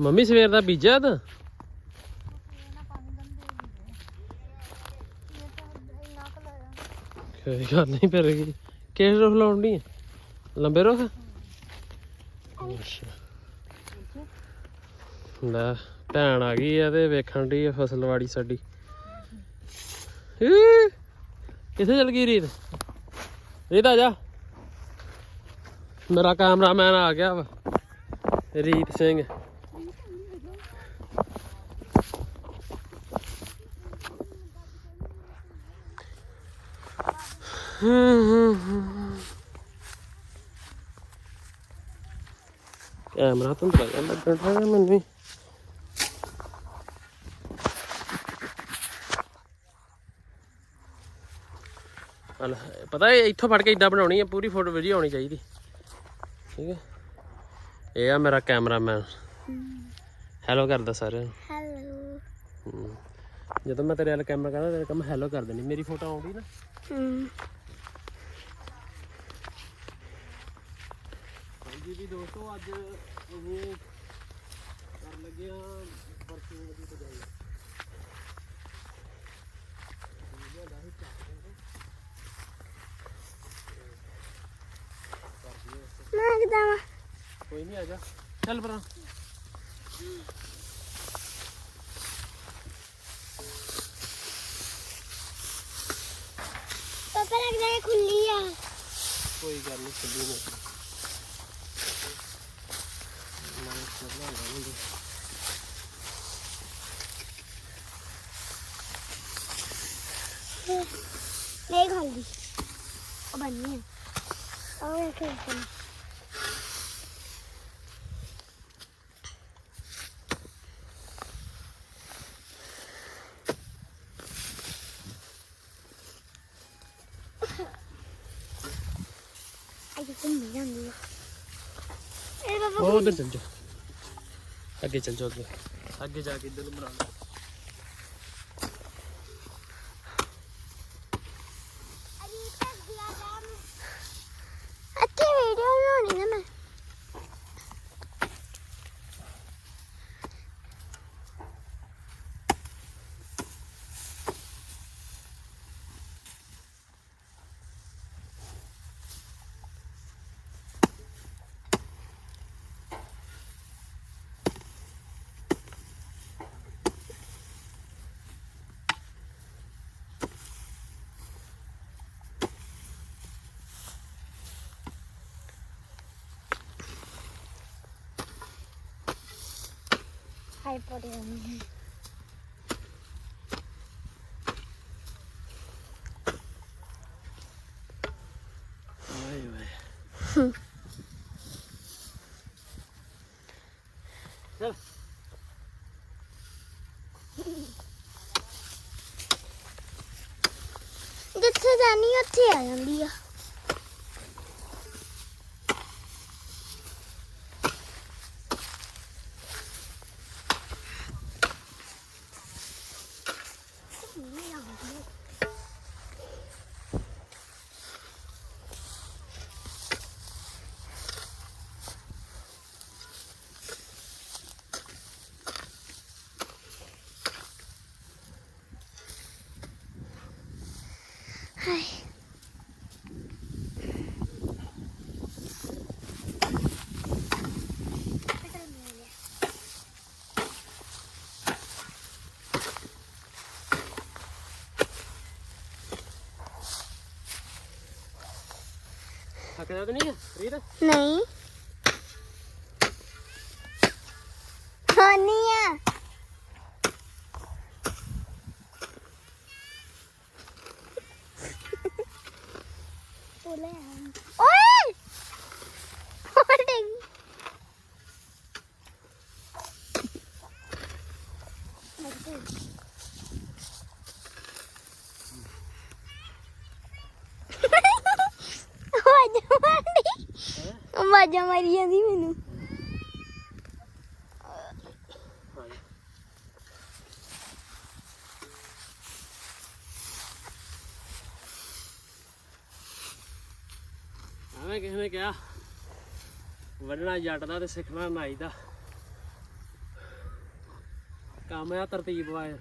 Mummy, ਸਵੇਰ ਦਾ ਬੀਜਿਆ ਤਾਂ? ਕੋਈ ਗੱਲ ਨਹੀਂ, ਫਿਰ ਕੀ ਕਿਸ ਰੁੱਖ ਲਾਉਣੀ ਲੰਬੇ ਰੁੱਖ? ਅੱਛਾ। ਲੈ, ਭੈਣ ਆ ਗਈ ਆ ਤੇ ਵੇਖਣ ਦੀ ਫਸਲਵਾੜੀ ਸਾਡੀ। ਈ, ਕਿੱਥੇ ਚਲ ਗਈ ਰੀਤ ਰੀਤ ਆ ਜਾ ਮੇਰਾ ਕੈਮਰਾਮੈਨ ਆ ਗਿਆ ਵਾ ਰੀਤ ਸਿੰਘ ਕੈਮਰਾ ਤਾਂ ਲੱਗਾ ਲੱਗਣ ਰਿਹਾ ਮੈਨੂੰ ਹਲ ਪਤਾ ਹੈ ਇੱਥੋਂ ਫੜ ਕੇ ਇਦਾਂ ਬਣਾਉਣੀ ਹੈ ਪੂਰੀ ਫੋਟੋ ਵੀਡੀਓ ਆਉਣੀ ਚਾਹੀਦੀ। ਠੀਕ ਹੈ ਇਹ ਆ ਮੇਰਾ ਕੈਮਰਾਮੈਨ। ਹੈਲੋ ਕਰਦਾ ਸਾਰਿਆਂ ਨੂੰ ਹੈਲੋ ਹਮ। ਜਦੋਂ ਮੈਂ ਤੇਰੇ ਵਾਲਾ ਕੈਮਰਾ ਕਰਦਾ, ਤੇਰੇ ਕੰਮ ਹੈਲੋ ਕਰ ਦੇਣੀ ਮੇਰੀ ਫੋਟੋ ਆਉਂਦੀ ਨਾ। ਹਮ ਹਾਂਜੀ ਵੀ ਦੋਸਤੋ, ਅੱਜ ਉਹ ਕਰ ਲੱਗੇ ਆ ਪਰਫਿਊਮ ਦੀ ਸਜਾਈ ਮੈਂ ਕਿਦਾਂ ਵਾ ਕੋਈ ਨਹੀਂ ਆ ਜਾ। ਚੱਲ ਪਰਾਂ। ਪਾਪਾ ਲੱਗਦਾ ਹੈ ਖੁੱਲੀ ਆ। ਕੋਈ ਗੱਲ ਨਹੀਂ ਖੁੱਲੀ ਨਹੀਂ। ਮੈਂ ਚੱਲਾਂ ਗਾਉਂਦੇ ਨਹੀਂ ਖਾਂਦੀ। ਉਹ ਬੰਨੀ ਆ। ਉਹ ਵੇਖ ਕੇ ਅੱਜ ਘੁੰਮ ਜਾਂਦੀ ਆ ਇਹ ਬਾਬਾ ਉਹ ਉਧਰ ਚੱਲ ਜਾ। ਅੱਗੇ ਚੱਲ ਜਾ ਅੱਗੇ ਅੱਗੇ ਜਾ ਕੇ ਇੱਧਰ ਨੂੰ ਬਣਾ ਲਓ ਅੱਛੀ ਵੀਡੀਓ ਬਣਾਉਣੀ ਨਾ ਮੈਂ ਹਾਈ ਪੋੜੀ ਵਾਏ ਵਾਏ ਚੱਲ ਜਿੱਥੇ ਜਾਣੀ ਉੱਥੇ ਆ ਜਾਂਦੀ ਆ ਹਾਏ ਤਾਂ ਨਹੀਂ ਰੀਤ ਨਹੀਂ। ਖਾਣੀ ਆ। ਓਏ ਆਵਾਜ਼ਾਂ ਮਾਰੀ ਜਾਂਦੀ ਮੈਨੂੰ। ਐਵੇਂ ਕਿਸੇ ਨੇ ਕਿਹਾ, ਵੱਢਣਾ ਜੱਟ ਦਾ ਤੇ ਸਿੱਖਣਾ ਨਾਈ ਦਾ ਕੰਮ ਆ ਤਰਤੀਬ ਵਾਇਆ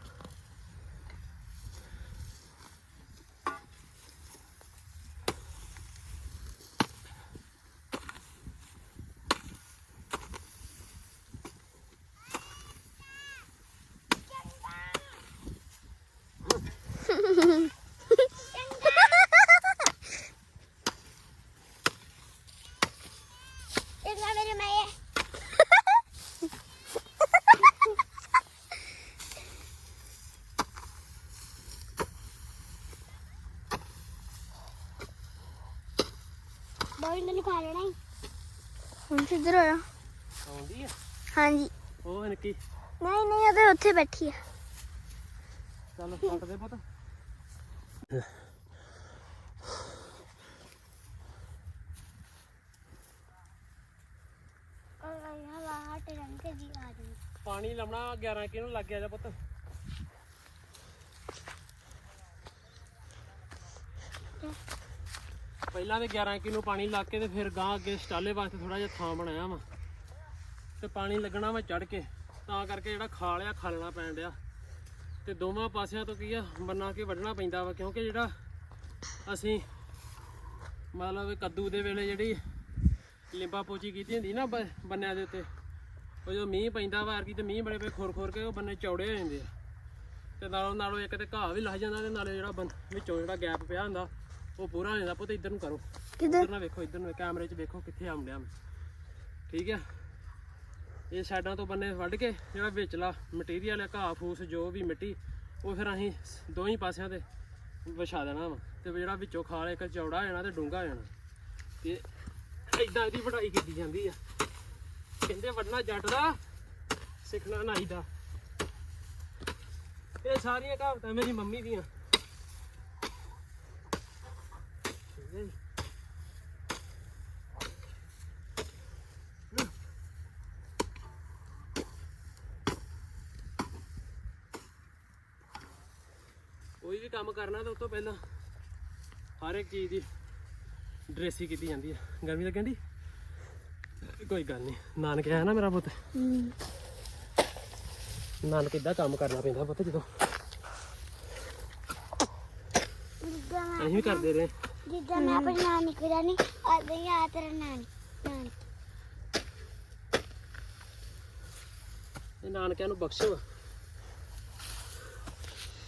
ਦੋ ਇਹਨਾਂ ਨੂੰ ਲੈਣਾ ਹੀ। ਹੁਣ ਕਿੱਧਰ ਹੋਇਆ ਆਉਂਦੀ ਆ? ਹਾਂਜੀ। ਉਹ ਹਨਕੀ ਨਹੀਂ ਨਹੀਂ ਉਹਦੇ ਉੱਥੇ ਬੈਠੀ ਆ। ਚੱਲ ਕੱਟ ਦੇ ਪੁੱਤ। ਪਾਣੀ ਲਾਉਣਾ 11 ਕਿਨੂੰ ਲੱਗ ਗਿਆ ਜਾ ਪੁੱਤ। ਪਹਿਲਾਂ ਤੇ 11 ਕਿਲੋ ਪਾਣੀ ਲਾ ਕੇ ਤੇ ਫਿਰ ਗਾਂ ਅੱਗੇ ਸਟਾਲੇ ਵਾਸਤੇ ਥੋੜਾ ਜਿਹਾ ਥਾਂ ਬਣਾਇਆ ਵਾ। ਤੇ ਪਾਣੀ ਲੱਗਣਾ ਵਾ ਚੜ ਕੇ, ਤਾਂ ਕਰਕੇ ਜਿਹੜਾ ਖਾਲ ਆ, ਖਾਲਣਾ ਪੈਣ ਡਿਆ। ਤੇ ਦੋਵਾਂ ਪਾਸਿਆਂ ਤੋਂ ਕੀ ਆ, ਬੰਨਾ ਕੇ ਵੱਢਣਾ ਪੈਂਦਾ ਵਾ, ਕਿਉਂਕਿ ਜਿਹੜਾ ਅਸੀਂ ਮਤਲਬ ਕੱਦੂ ਦੇ ਵੇਲੇ ਜਿਹੜੀ ਲਿੰਬਾ ਪੋਚੀ ਕੀਤੀ ਹੁੰਦੀ ਨਾ ਬ- ਬੰਨਿਆਂ ਦੇ ਉੱਤੇ, ਉਹ ਜਦੋਂ ਮੀਂਹ ਪੈਂਦਾ ਵਾ ਅਰਕੀ ਤੇ ਮੀਂਹ ਬੜੇ ਪਏ ਖੋਰ ਖੋਰ ਕੇ ਉਹ ਬੰਨੇ ਚੌੜੇ ਹੋ ਜਾਂਦੇ ਆ। ਤੇ ਨਾਲੋਂ ਨਾਲੋਂ ਇੱਕ ਤੇ ਘਾਹ ਵੀ ਲੱਗ ਜਾਂਦਾ ਤੇ ਨਾਲੇ ਜਿਹੜਾ ਬੰ- ਵਿੱਚੋਂ ਜਿਹੜਾ ਗੈਪ ਪਿਆ ਹੁੰਦਾ। ਉਹ ਪੂਰਾ ਹੋ ਜਾਂਦਾ ਪੁੱਤ ਇੱਧਰ ਨੂੰ ਕਰੋ। ਇੱਧਰ ਨਾ ਵੇਖੋ ਇੱਧਰ ਨੂੰ ਕੈਮਰੇ 'ਚ ਵੇਖੋ ਕਿੱਥੇ ਆਉਂਦਿਆ ਠੀਕ ਆ? ਇਹ ਸਾਈਡਾਂ ਤੋਂ ਬੰਨੇ ਵੱਢ ਕੇ ਜਿਹੜਾ ਵਿਚਲਾ ਮਟੀਰੀਅਲ ਹੈ ਘਾਹ ਫੂਸ ਜੋ ਵੀ ਮਿੱਟੀ ਉਹ ਫਿਰ ਅਸੀਂ ਦੋਹੀਂ ਪਾਸਿਆਂ ਤੇ ਵਿਛਾ ਦੇਣਾ ਵਾ। ਤੇ ਜਿਹੜਾ ਵਿੱਚੋਂ ਖਾਲ ਇੱਕ ਚੌੜਾ ਹੋ ਜਾਣਾ ਤੇ ਡੂੰਘਾ ਹੋ ਜਾਣਾ। ਤੇ ਇਦਾਂ ਇਹਦੀ ਵਢਾਈ ਕੀਤੀ ਜਾਂਦੀ ਆ। ਕਹਿੰਦੇ ਵੱਢਣਾ ਜੱਟ ਦਾ ਸਿੱਖਣਾ ਨਾਈ ਦਾ। ਇਹ ਸਾਰੀਆਂ ਕਹਾਵਤਾਂ ਮੇਰੀ ਮੰਮੀ ਦੀਆਂ। ਕੋਈ ਵੀ ਕੰਮ ਕਰਨਾ ਤਾਂ ਉਸ ਤੋਂ ਪਹਿਲਾਂ ਹਰ ਇੱਕ ਚੀਜ਼ ਦੀ ਡਰੈਸੀ ਕੀਤੀ ਜਾਂਦੀ ਹੈ ਗਰਮੀ ਲੱਗਣ ਕਹਿੰਦੀ ਕੋਈ ਗੱਲ ਨਹੀਂ ਨਾਨਕ ਆਇਆ ਨਾ ਮੇਰਾ ਪੁੱਤ। ਨਾਨਕ ਇਦਾਂ ਕੰਮ ਕਰਨਾ ਪੈਂਦਾ ਪੁੱਤ ਜਦੋਂ। ਅਸੀਂ ਵੀ ਕਰਦੇ ਰਹੇ। ਜਿੱਦਾਂ ਮੈਂ ਆਪਣੀ ਨਾਨੀ ਕੋਲ ਜਾਣੀ ਉਦਾਂ ਹੀ ਆ ਤੇਰਾ ਨਾਨੀ ਨਾਨੀ। ਇਹ ਨਾਨਕਿਆਂ ਨੂੰ ਬਖਸ਼ੋ।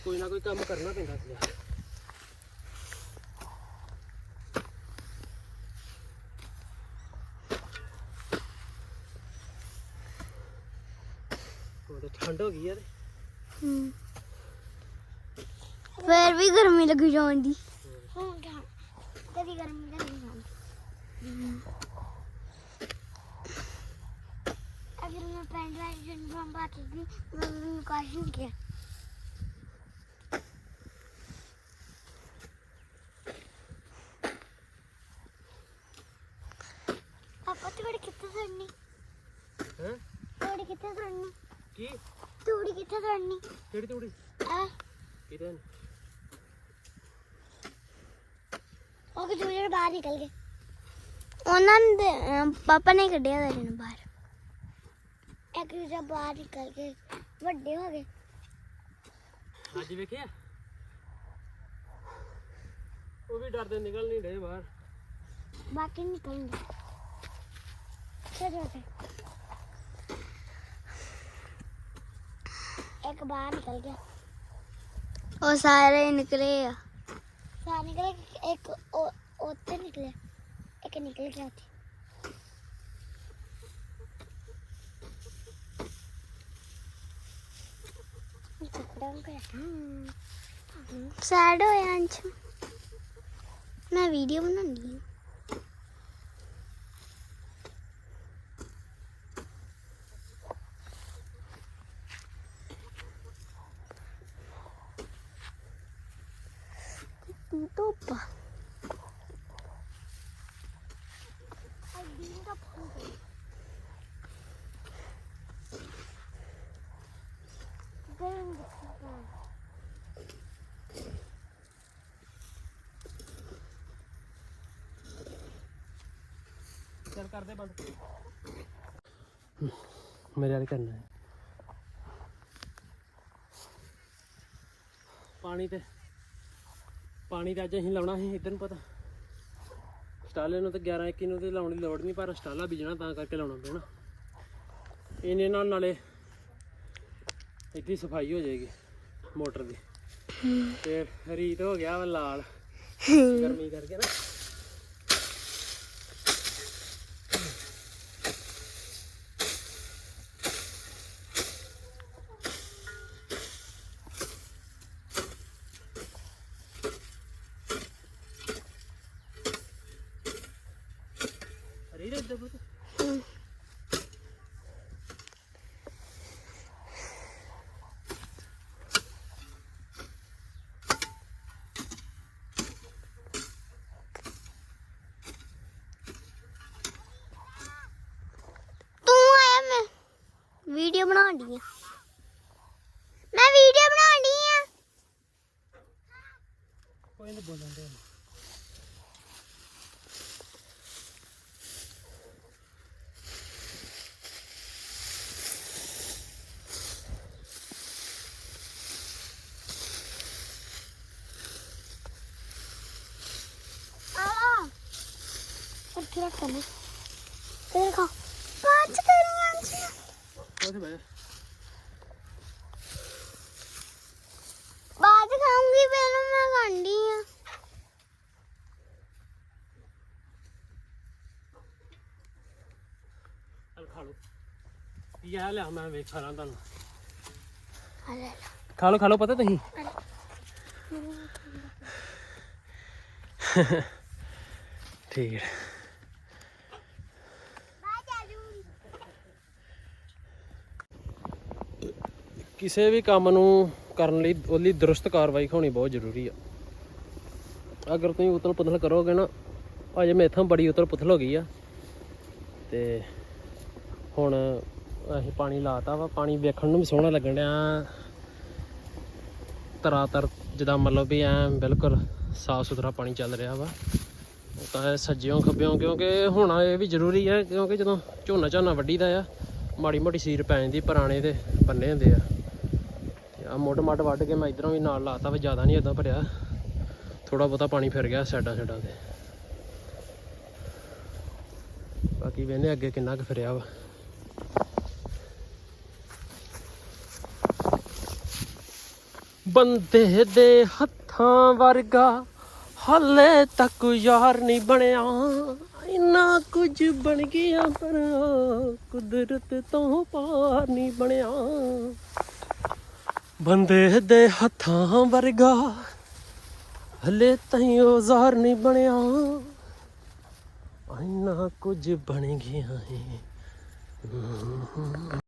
ਕੋਈ ਨਾ ਕੋਈ ਕੰਮ ਕਰਨਾ ਪੈਂਦਾ ਸੀ। ਠੰਡ ਹੋ ਗਈ ਯਾਰ ਹੂੰ। ਫਿਰ ਵੀ ਗਰਮੀ ਲੱਗੀ ਜਾਂਦੀ ਘਾਟ ਦੀ ਮੈਨੂੰ ਕਾਸ਼ ਨਹੀਂ ਗਿਆ ਪਾਪਾ ਤੋੜੀ ਕਿੱਥੇ ਸੜਨੀ ਹੈ ਤੋੜੀ ਕਿੱਥੇ ਸੜਨੀ ਕੀ ਤੋੜੀ ਕਿੱਥੇ ਸੜਨੀ ਕਿਹੜੀ ਤੋੜੀ ਆ ਕਿਦਨ ਉਹ ਕਿ ਜੂੜੇ ਬਾਹਰ ਨਿਕਲ ਗਏ ਉਹਨਾਂ ਨੇ ਪਾਪਾ ਨੇ ਕੱਢਿਆ ਦਰੇ ਨੂੰ ਬਾਹਰ ਇੱਕ ਦੂਜਾ ਬਾਹਰ ਨਿਕਲ ਕੇ ਵੱਡੇ ਹੋ ਗਏ ਅੱਜ ਵੇਖਿਆ ਉਹ ਵੀ ਡਰਦੇ ਨਿਕਲ ਨਹੀਂ ਰਹੇ ਬਾਹਰ ਬਾਕੀ ਨਿਕਲਣਗੇ ਛੋਟੇ ਛੋਟੇ ਇੱਕ ਬਾਹਰ ਨਿਕਲ ਗਿਆ ਉਹ ਸਾਰੇ ਨਿਕਲੇ ਆ ਸਾਰ ਨਿਕਲ ਗਏ, ਇੱਕ ਉਹ- ਉੱਥੇ ਨਿਕਲਿਆ ਇੱਕ ਨਿਕਲ ਗਿਆ ਉੱਥੇ ਕੱਪੜਾ ਕਰ ਸੈਡ ਹੋਇਆ ਅੰਸ਼ ਮੈਂ ਵੀਡੀਓ ਕਰਦੇ ਬੰਦ। ਮੇਰੇ ਵਾਲੇ ਕਰਨਾ ਹੈ। ਪਾਣੀ ਤੇ ਪਾਣੀ ਤੇ ਅੱਜ ਅਸੀਂ ਲਾਉਣਾ ਸੀ ਇਧਰ ਨੂੰ ਪਤਾ। ਸਟਾਲੇ ਨੂੰ ਤੇ 11 21 ਨੂੰ ਤੇ ਲਾਉਣ ਦੀ ਲੋੜ ਨਹੀਂ ਪਰ ਸਟਾਲਾ ਬੀਜਣਾ ਤਾਂ ਕਰਕੇ ਲਾਉਣਾ ਪੈਣਾ। ਇਹਨੇ ਨਾਲ ਨਾਲੇ ਇੱਥੇ ਸਫ਼ਾਈ ਹੋ ਜਾਏਗੀ ਮੋਟਰ ਦੀ। ਤੇ ਰੀਤ ਹੋ ਗਿਆ ਵਾ ਲਾਲ। ਗਰਮੀ ਕਰਕੇ ਨਾ ਰੀਤ ਇੱਧਰ ਪੁੱਤ ਤੂੰ ਆਇਆ ਮੈਂ ਵੀਡੀਓ ਬਣਾਉਣ ਦੀ ਆ ਮੈਂ ਵੀਡੀਓ ਬਣਾਉਣ ਦੀ ਆ ਕੋਈ ਨਹੀਂ ਬੋਲਣ ਦੇ ਆ ਇੱਥੇ ਰੱਖ ਲੈ ਤੇ ਖਾ ਬਾਤ ਕਰੀਆਂ ਜੀ ਉੱਥੇ ਬਹਿ ਜਾ ਬਾਅਦ 'ਚ ਖਾਉਂਗੀ ਪਹਿਲਾਂ ਮੈਂ ਖਾਂਦੀ ਆ ਚੱਲ ਖਾ ਲਓ ਕੀ ਆ ਲਿਆ ਮੈਂ ਵੇਖ ਖਾਣਾ ਤੁਹਾਨੂੰ। ਖਾ ਲਓ ਖਾ ਲਓ ਪਤਾ ਤੁਸੀਂ? ਠੀਕ। ਹੈ ਕਿਸੇ ਵੀ ਕੰਮ ਨੂੰ ਕਰਨ ਲਈ ਉਹਦੀ ਦਰੁਸਤ ਕਾਰਵਾਈ ਹੋਣੀ ਬਹੁਤ ਜ਼ਰੂਰੀ ਆ। ਅਗਰ ਤੁਸੀਂ ਉਤਲ ਪੁਤਲ ਕਰੋਗੇ ਨਾ ਅਜੇ ਮੇਥੋਂ ਬੜੀ ਉਤਲ ਪੁਤਲ ਹੋ ਗਈ ਆ। ਤੇ ਹੁਣ ਅਸੀਂ ਪਾਣੀ ਲਾਤਾ ਵਾ, ਪਾਣੀ ਵੇਖਣ ਨੂੰ ਵੀ ਸੋਹਣਾ ਲੱਗਣ ਡਿਆ। ਤਰਾ ਤਰ ਜਿੱਦਾਂ ਮਤਲਬ ਵੀ ਐ ਬਿਲਕੁਲ ਸਾਫ਼ ਸੁਥਰਾ ਪਾਣੀ ਚੱਲ ਰਿਹਾ ਵਾ। ਤਾਂ ਇਹ ਸੱਜਿਓਂ ਖੱਬਿਓਂ, ਕਿਉਂਕਿ ਹੋਣਾ ਇਹ ਵੀ ਜ਼ਰੂਰੀ ਹੈ ਕਿਉਂਕਿ ਜਦੋਂ ਝੋਨਾ ਝਾਨਾ ਵੱਢੀਦਾ ਆ, ਮਾੜੀ ਮੋਟੀ ਸੀਰ ਪੈ ਜਾਂਦੀ, ਪੁਰਾਣੇ ਦੇ ਬੰਨੇ ਹੁੰਦੇ ਆ। ਤੇ ਆ ਮੁੱਢ ਮੱਡ ਵੱਢ ਕੇ ਮੈਂ ਇਧਰੋਂ ਵੀ ਨਾਲ ਲਾਤਾ ਵਾ, ਜ਼ਿਆਦਾ ਨਹੀਂ ਇਦਾਂ ਭਰਿਆ। ਥੋੜਾ ਬਹੁਤਾ ਪਾਣੀ ਫਿਰ ਗਿਆ ਸਾਈਡਾਂ ਸਾਈਡਾਂ ਤੇ। ਬਾਕੀ ਵੇਨੇ ਅੱਗੇ ਕਿੰਨਾ ਕੁ ਫਿਰਿਆ ਵਾ। ਬੰਦੇ ਦੇ ਹੱਥਾਂ ਵਰਗਾ ਹਾਲੇ ਤੱਕ ਯਾਰ ਨਹੀਂ ਬਣਿਆ। ਇੰਨਾ ਕੁਝ ਬਣ ਗਿਆ ਪਰ ਕੁਦਰਤ ਤੋਂ ਪਾਰ ਨਹੀਂ ਬਣਿਆ। ਬੰਦੇ ਦੇ ਹੱਥਾਂ ਵਰਗਾ ਹਲੇ ਤਾਈਂ ਉਹ ਨਹੀਂ ਬਣਿਆ। ਇੰਨਾ ਕੁਝ ਬਣ ਗਿਆ ਹੈ